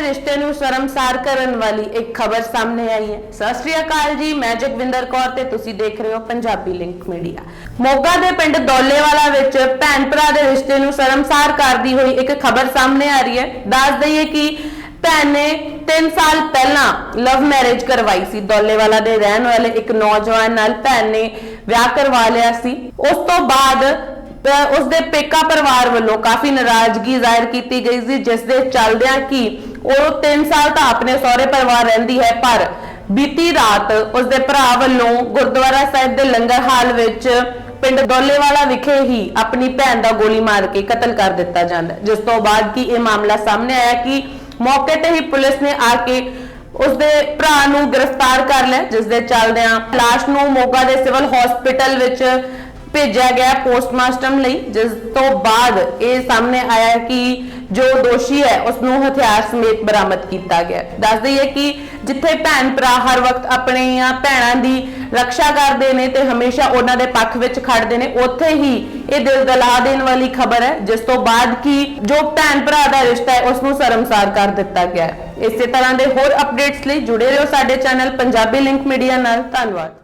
ਦੇ ਰਿਸ਼ਤੇ ਨੂੰ ਸ਼ਰਮਸਾਰ ਕਰਨ ਵਾਲੀ ਇੱਕ ਖਬਰ ਸਾਹਮਣੇ ਆਈ ਹੈ। ਸਤਿ ਸ਼੍ਰੀ ਅਕਾਲ ਜੀ, ਮੈਂ ਜਗਵਿੰਦਰ ਕੌਰ ਤੇ ਤੁਸੀਂ ਦੇਖ ਰਹੇ ਹੋ ਪੰਜਾਬੀ ਲਿੰਕ ਮੀਡੀਆ। ਮੋਗਾ ਦੇ ਪਿੰਡ ਦੌਲੇਵਾਲਾ ਵਿੱਚ ਭੈਣ ਭਰਾ ਦੇ ਰਿਸ਼ਤੇ ਨੂੰ ਸ਼ਰਮਸਾਰ ਕਰਦੀ ਹੋਈ ਇੱਕ ਖਬਰ ਸਾਹਮਣੇ ਆ ਰਹੀ ਹੈ। ਦੱਸ ਦਈਏ ਕਿ ਭੈਣ ਨੇ 3 ਸਾਲ ਪਹਿਲਾਂ ਲਵ ਮੈਰਿਜ ਕਰਵਾਈ ਸੀ। ਦੌਲੇਵਾਲਾ ਦੇ ਰਹਿਣ ਵਾਲੇ ਇੱਕ ਨੌਜਵਾਨ ਨਾਲ ਭੈਣ ਨੇ ਵਿਆਹ ਕਰਵਾ ਲਿਆ ਸੀ। ਉਸ ਤੋਂ ਬਾਅਦ, ਅਹ ਉਸ ਦੇ ਪੇਕਾ ਪਰਿਵਾਰ ਵੱਲੋਂ ਕਾਫੀ ਨਾਰਾਜ਼ਗੀ ਜ਼ਾਹਿਰ ਕੀਤੀ ਗਈ ਸੀ, ਜਿਸ ਦੇ ਚੱਲਦਿਆਂ ਕਿ ਉਹ 3 ਸਾਲ ਤਾਂ ਆਪਣੇ ਸਹੁਰੇ ਪਰਿਵਾਰ ਰਹਿੰਦੀ ਹੈ, ਪਰ ਬੀਤੀ ਰਾਤ ਉਸ ਭਰਾ ਵੱਲੋਂ ਗੁਰਦੁਆਰਾ ਸਾਹਿਬ ਦੇ ਲੰਗਰ ਹਾਲ ਵਿੱਚ ਪਿੰਡ ਦੌਲੇਵਾਲਾ ਵਿਖੇ ਹੀ ਆਪਣੀ ਭੈਣ ਦਾ ਗੋਲੀ ਮਾਰ ਕੇ ਕਤਲ ਕਰ ਦਿੱਤਾ ਜਾਂਦਾ ਜਿਸ ਤੋਂ ਬਾਅਦ ਕੀ ਇਹ ਮਾਮਲਾ ਸਾਹਮਣੇ ਆਇਆ ਕਿ ਮੌਕੇ ਤੇ ਹੀ ਪੁਲਿਸ ਨੇ ਆ ਕੇ ਉਸਦੇ ਭਰਾ ਨੂੰ ਗ੍ਰਿਫਤਾਰ ਕਰ ਲਿਆ ਜਿਸ ਦੇ ਚੱਲਦਿਆਂ ਲਾਸ਼ ਨੂੰ ਮੋਗਾ ਦੇ ਸਿਵਲ ਹਸਪੀਟਲ ਵਿੱਚ ਭੇਜਿਆ ਗਿਆ ਪੋਸਟਮਾਰਟਮ ਲਈ, ਜਿਸ ਤੋਂ ਬਾਅਦ ਇਹ ਸਾਹਮਣੇ ਆਇਆ ਕਿ ਜੋ ਦੋਸ਼ੀ ਹੈ ਉਸ ਨੂੰ ਹਥਿਆਰ ਸਮੇਤ ਬਰਾਮਦ ਕੀਤਾ ਗਿਆ। ਦੱਸ ਦਈਏ ਕਿ ਜਿੱਥੇ ਭੈਣ ਭਰਾ ਹਰ ਵਕਤ ਆਪਣੀਆਂ ਭੈਣਾਂ ਦੀ ਰੱਖਿਆ ਕਰਦੇ ਨੇ ਤੇ ਹਮੇਸ਼ਾ ਉਹਨਾਂ ਦੇ ਪੱਖ ਵਿੱਚ ਖੜਦੇ ਨੇ, ਉੱਥੇ ਹੀ ਇਹ ਦਿਲ ਦਲਾ ਦੇਣ ਵਾਲੀ ਖਬਰ ਹੈ, ਜਿਸ ਤੋਂ ਬਾਅਦ ਕਿ ਜੋ ਭੈਣ ਭਰਾ ਦਾ ਰਿਸ਼ਤਾ ਹੈ ਉਸ ਨੂੰ ਸ਼ਰਮਸਾਰ ਕਰ ਦਿੱਤਾ ਗਿਆ ਹੈ। ਇਸੇ ਤਰ੍ਹਾਂ ਦੇ ਹੋਰ ਅਪਡੇਟਸ ਲਈ ਜੁੜੇ ਰਹੋ ਸਾਡੇ ਚੈਨਲ ਪੰਜਾਬੀ ਲਿੰਕ ਮੀਡੀਆ ਨਾਲ। ਧੰਨਵਾਦ।